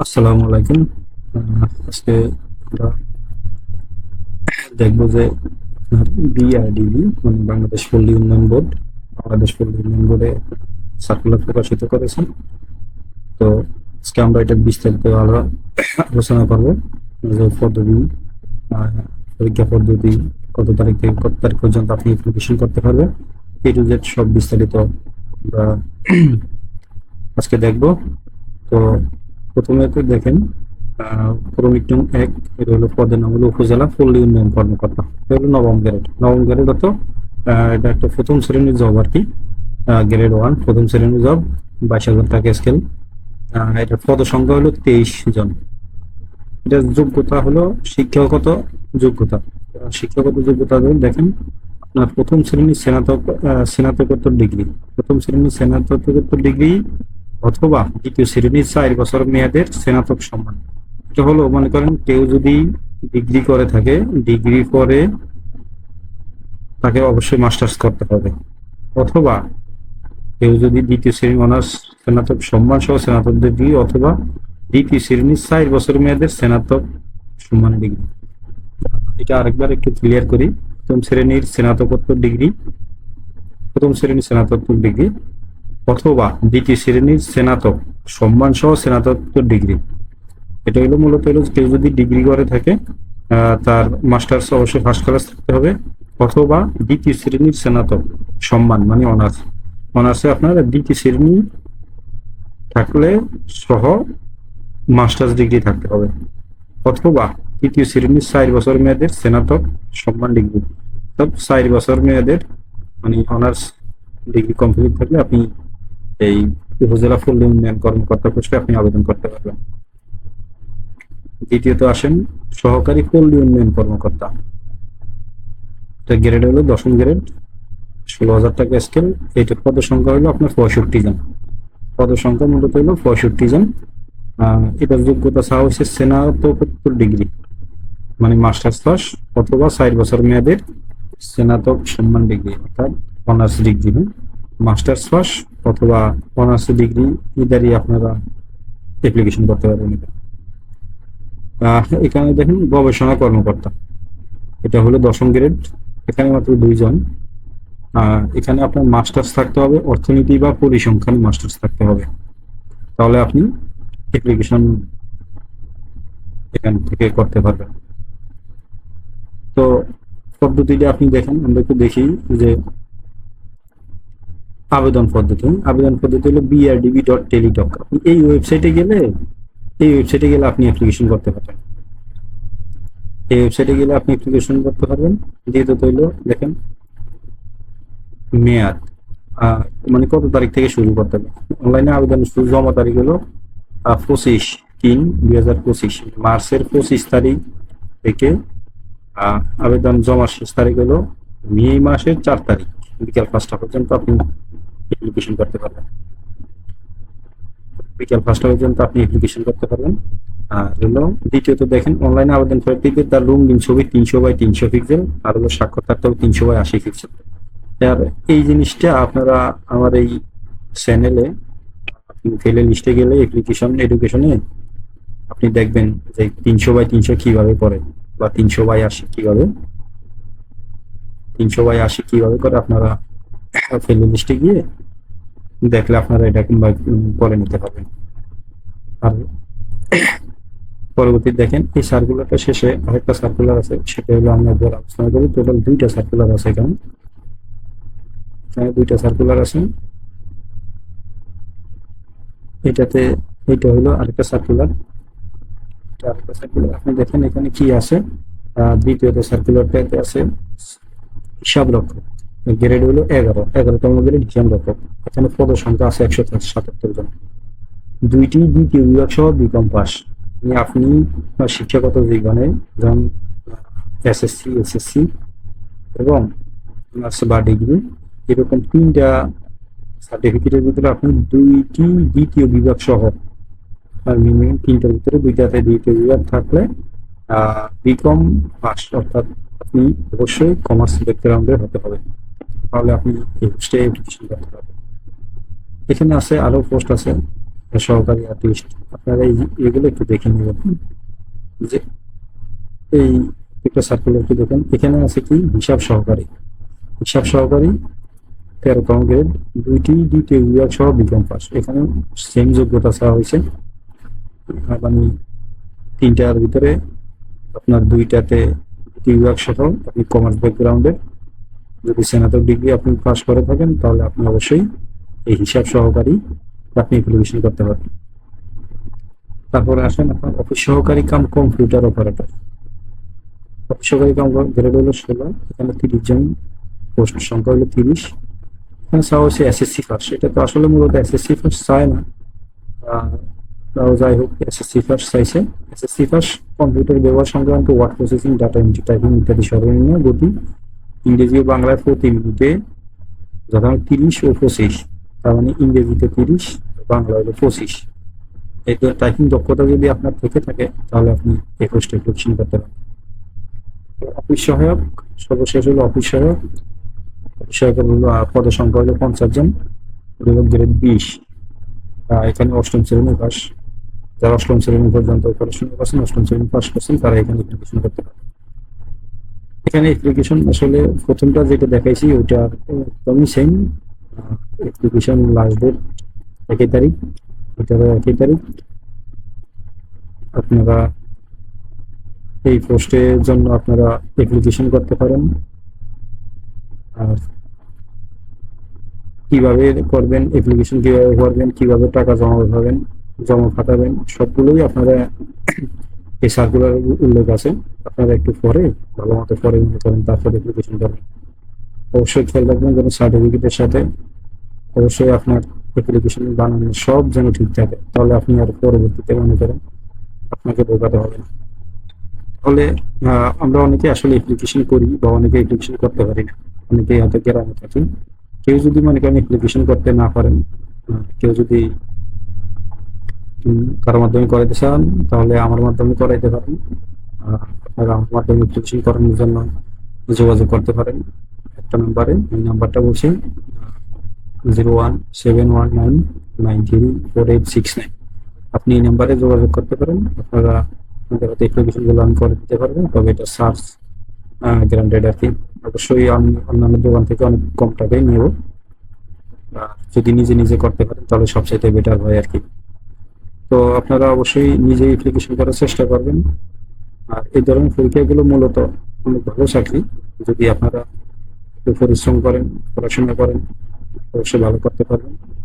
আসসালামু আলাইকুম। আজকে আমরা দেখব যে বিআরডিবি মানে বাংলাদেশ পল্লী উন্নয়ন বোর্ড, বাংলাদেশ পল্লী উন্নয়ন বোর্ডে সার্কুলার প্রকাশিত করেছে। তো আজকে আমরা এটা বিস্তারিত আলো- আলোচনা করব, যে পদ্ধতি পরীক্ষা পদ্ধতি কত তারিখ থেকে কত তারিখ পর্যন্ত আপনি অ্যাপ্লিকেশন করতে পারবেন এ টু জেড সব বিস্তারিত আমরা আজকে দেখব। তো প্রথমে তো দেখেন ক্রমিক এক, এটা হলো পদের নাম হলো উপজেলা পল্লী উন্নয়ন কর্মকর্তা। এটা হলো নবম গ্রেড। নবম গ্রেড অত এটা একটা প্রথম শ্রেণির জব আর কি। গ্রেড ওয়ান, প্রথম শ্রেণির জব, বাইশ হাজার টাকা স্কেল এটার পদ সংখ্যা হলো তেইশ জন। এটার যোগ্যতা হলো শিক্ষাগত যোগ্যতা। শিক্ষাগত যোগ্যতা দেখেন, আপনার প্রথম শ্রেণির স্নাতক স্নাতকোত্তর ডিগ্রি প্রথম শ্রেণির স্নাতকোত্তর ডিগ্রি অথবা দ্বিতীয় শ্রেণির চার বছর মেয়াদের স্নাতক সম্মান। এটা হলো, মনে করেন, কেউ যদি ডিগ্রি করে থাকে, ডিগ্রি করে তাকে অবশ্যই মাস্টার্স করতে হবে। অথবা কেউ যদি দ্বিতীয় শ্রেণি অনার্স, স্নাতক সম্মান সহ স্নাতক ডিগ্রি অথবা দ্বিতীয় শ্রেণির চার বছর মেয়াদের স্নাতক সম্মান ডিগ্রি। এটা আরেকবার একটু ক্লিয়ার করি। প্রথম শ্রেণির স্নাতকোত্তর ডিগ্রি, প্রথম শ্রেণির স্নাতকোত্তর ডিগ্রি। অথবা দ্বিতীয় শ্রেণির স্নাতক সম্মান সহ স্নাতকোত্তর ডিগ্রি। এটা হলো মূলত হলো কেউ যদি ডিগ্রি করে থাকে তার মাস্টার্স অবশ্যই ফার্স্ট ক্লাস থাকতে হবে, অথবা দ্বিতীয় শ্রেণির স্নাতক, সম্মান মানে অনার্স অনার্সে আপনার দ্বিতীয় শ্রেণি থাকলে সহ মাস্টার্স ডিগ্রি থাকতে হবে, অথবা তৃতীয় শ্রেণির চার বছর মেয়াদের স্নাতক, সম্মান ডিগ্রি। সব চার বছর মেয়াদের মানে অনার্স ডিগ্রি কমপ্লিট থাকলে আপনি এই উপজেলা পল্লী উন্নয়ন কর্মকর্তা পোস্টে আপনি আবেদন করতে পারবেন। দ্বিতীয়ত আসেন, সহকারী পল্লী উন্নয়ন কর্মকর্তা। গ্রেড হলো দশম গ্রেড ষোলো হাজার টাকা স্কেল এইটার পদ সংখ্যা হলো আপনার পঁয়ষট্টি জন। পদ সংখ্যা মূলত হলো পঁয়ষট্টি জন। এটার যোগ্যতা চাওয়া হচ্ছে স্নাতকোত্তর ডিগ্রি মানে মাস্টার্স পাস অথবা চার বছর মেয়াদের স্নাতক সম্মান ডিগ্রি অর্থাৎ অনার্স ডিগ্রি মাস্টার্স পাস অথবা অনার্স ডিগ্রি ইদারি আপনারা অ্যাপ্লিকেশন করতে পারবেন। এখানে দেখেন, গবেষণা কর্মকর্তা। এটা হলো দশম গ্রেড এখানে মাত্র দুইজন। এখানে আপনার মাস্টার্স থাকতে হবে, অর্থনীতি বা পরিসংখ্যান মাস্টার্স থাকতে হবে। তাহলে আপনি অ্যাপ্লিকেশন এখান থেকে করতে পারবেন। তো পদ্ধতিটা আপনি দেখেন, আমরা একটু দেখি যে আবেদন পদ্ধতি। আবেদন পদ্ধতি হলো বিআরডিবি ডট টেলিটক এই ওয়েবসাইটে গেলে, এই ওয়েবসাইটে গেলে আপনি অ্যাপ্লিকেশন করতে পারবেন। এই ওয়েবসাইটে গেলে আপনি অ্যাপ্লিকেশন করতে পারবেন। দ্বিতীয়ত হইল দেখেন, মেয়াদ। মানে কত তারিখ থেকে শুরু করতে হবে? অনলাইনে আবেদন শুরু জমা তারিখ হলো পঁচিশ তিন দুই হাজার পঁচিশ। মার্চের পঁচিশ তারিখ থেকে আবেদন জমা শেষ তারিখ হলো মে মাসের চার তারিখ। বিকাল পাঁচটা পর্যন্ত আপনি অ্যাপ্লিকেশন করতে পারবেন। বিকাল পাঁচটা পর্যন্ত আপনি অ্যাপ্লিকেশন করতে পারবেন। আর হলো দ্বিতীয়ত দেখেন অনলাইনে আবেদন দিকে তার রঙিন ছবি তিনশো বাই তিনশো পিক্সেল আর হলো স্বাক্ষর থাকতে হবে তিনশো বাই আশি পিক্সেল আর এই জিনিসটা আপনারা আমার এই চ্যানেলে ফেলে লিস্টে গেলে অ্যাপ্লিকেশন এডুকেশনে আপনি দেখবেন যে তিনশো বাই তিনশো কীভাবে করে, বা তিনশো বাই আশি কীভাবে, তিনশো বাই আশি কীভাবে করে আপনারা লিস্টে গিয়ে দেখলে আপনারা এটা কিংবা করে নিতে পারবেন। আর পরবর্তী দেখেন, এই সার্কুলারটা শেষে আরেকটা সার্কুলার আছে, সেটা হলো আমরা একবার আলোচনা করি। টোটাল দুইটা সার্কুলার আছে এখানে। দুইটা সার্কুলার আছে। এটাতে এটা হলো আরেকটা সার্কুলার আরেকটা সার্কুলার আপনি দেখেন এখানে কি আছে? দ্বিতীয়ত সার্কুলারটাতে আছে হিসাব রক্ষক গ্রেড হলো এগারো। এগারোতম গ্রেড হিসাব রক্ষক এখানে পদ সংখ্যা আছে একশো সাতাত্তর জন। দুইটি দ্বিতীয় বিভাগ সহ বিকম পাস। আপনি শিক্ষাগত জীবনে যেমন এসএসসি এসএসসি এবং বা ডিগ্রি এরকম তিনটা সার্টিফিকেটের ভিতরে আপনি দুইটি দ্বিতীয় বিভাগ সহ, আর মিনিমাম তিনটার ভিতরে দুইটাতে দ্বিতীয় বিভাগ থাকলে বিকম পাস অর্থাৎ আপনি অবশ্যই কমার্স ব্যাকগ্রাউন্ডের হতে হবে। তাহলে আপনি অ্যাপ্লিকেশন করতে পারবেন। এখানে আছে, আরও পোস্ট আছে, সহকারী আর্টিস্ট আপনারা এই এগুলো একটু দেখে নেবেন। যে এই একটা সার্কুলারটি দেখেন। এখানে আছে কি? হিসাব সহকারী। হিসাব সহকারী, তেরো কম গ্রেড দুইটি দ্বিতীয় বিভাগ সহ বিকম পাস এখানে সেম যোগ্যতা চাওয়া হয়েছে। মানে তিনটার ভিতরে আপনার দুইটাতে বিভাগ সহ আপনি কমার্স ব্যাকগ্রাউন্ডের যদি স্নাতক ডিগ্রি আপনি পাস করে থাকেন, তাহলে আপনি অবশ্যই এই হিসাব সহকারী আপনি অ্যাপ্লিকেশন করতে পারেন তারপরে আসেন আপনার অফিস সহকারী কাম কম্পিউটার অপারেটর অফিস সহকারী কাম গ্রেড হলো ষোলো, এখানে তিরিশ জন পোস্ট সংখ্যা হলো তিরিশ। এখানে চাওয়া হচ্ছে এসএসসি ফার্স্ট এটা তো আসলে মূলত এসএসসি ফার্স্ট চায় না। তাও যাই হোক এসএসসি ফার্স্ট চাইছে। এসএসসি ফার্স্ট কম্পিউটার ব্যবহার সংক্রান্ত word processing data entry typing ইত্যাদি সর্বনিম্ন গতি ইংরেজি ও বাংলায় প্রতি মিনিটে যথাক্রমে তিরিশ ও পঁচিশ, তার মানে ইংরেজিতে তিরিশ, বাংলা হলো পঁচিশ। এই টাইপিং দক্ষতা যদি আপনার থেকে থাকে, তাহলে আপনি এই পোস্টে অ্যাপ্লিকেশন করতে পারেন অফিস সহায়ক, সর্বশেষ হলো অফিস সহায়ক। অফিস সহায়কের হলো পদের সংখ্যা হলো পঞ্চাশ জন হলো গ্রেড বিশ। এখানে অষ্টম শ্রেণি পাস। যারা অষ্টম শ্রেণি পর্যন্ত পড়াশোনা করছেন, অষ্টম শ্রেণি পাস করছেন, তারা এখানে অ্যাপ্লিকেশন করতে পারে এখানে অ্যাপ্লিকেশন আসলে প্রথমটা যেটা দেখাইছি, ওটা একদমই সেম অ্যাপ্লিকেশন লাস্ট ডেট একই তারিখ এটারও একই তারিখ। আপনারা এই পোস্টের জন্য আপনারা অ্যাপ্লিকেশন করতে পারেন। আর কীভাবে করবেন অ্যাপ্লিকেশন কীভাবে করবেন, কীভাবে টাকা জমা পাবেন, জমা পাঠাবেন, সবগুলোই আপনারা এই সার্কুলার উল্লেখ আছে। আপনারা একটু পরে ভালো মতো পরে মনে করেন, তারপরে অ্যাপ্লিকেশন করবেন। অবশ্যই খেয়াল রাখবেন যেন সার্টিফিকেটের সাথে অবশ্যই আপনার অ্যাপ্লিকেশন বানানো সব যেন ঠিক থাকে, তাহলে আপনি আর পরবর্তীতে মনে করেন আপনাকে বোকাতে হবে না। তাহলে আমরা অনেকে আসলে অ্যাপ্লিকেশন করি বা অনেকে অ্যাপ্লিকেশন করতে পারি না। অনেকে হয়তো গ্রামে থাকি কেউ যদি মনে করেন অ্যাপ্লিকেশন করতে না পারেন কেউ যদি কারোর মাধ্যমে করাইতে চান, তাহলে আমার মাধ্যমে করাইতে পারেন। আপনারা আমার মাধ্যমে অ্যাপ্লিকেশন করানোর জন্য যোগাযোগ করতে পারেন। একটা নাম্বারে, এই নাম্বারটা বলছি, zero one seven one nine nine three four eight six nine. আপনি এই নাম্বারে যোগাযোগ করতে পারেন। আপনারা আপনাদের হাতে অ্যাপ্লিকেশনগুলো আমি করে দিতে পারবেন তবে এটা সার্চ গ্রান্টেড আর কি। অবশ্যই আমি অন্যান্য দোকান থেকে অনেক কম টাকায় নেব। যদি নিজে নিজে করতে পারেন, তাহলে সবচাইতে বেটার হয় আর কি। তো আপনারা অবশ্যই নিজে অ্যাপ্লিকেশন করার চেষ্টা করবেন। আর এই ধরনের পরীক্ষাগুলো মূলত অনেক ভালো চাকরি। যদি আপনারা পরিশ্রম করেন, পড়াশোনা করেন, অবশ্যই ভালো করতে পারবেন।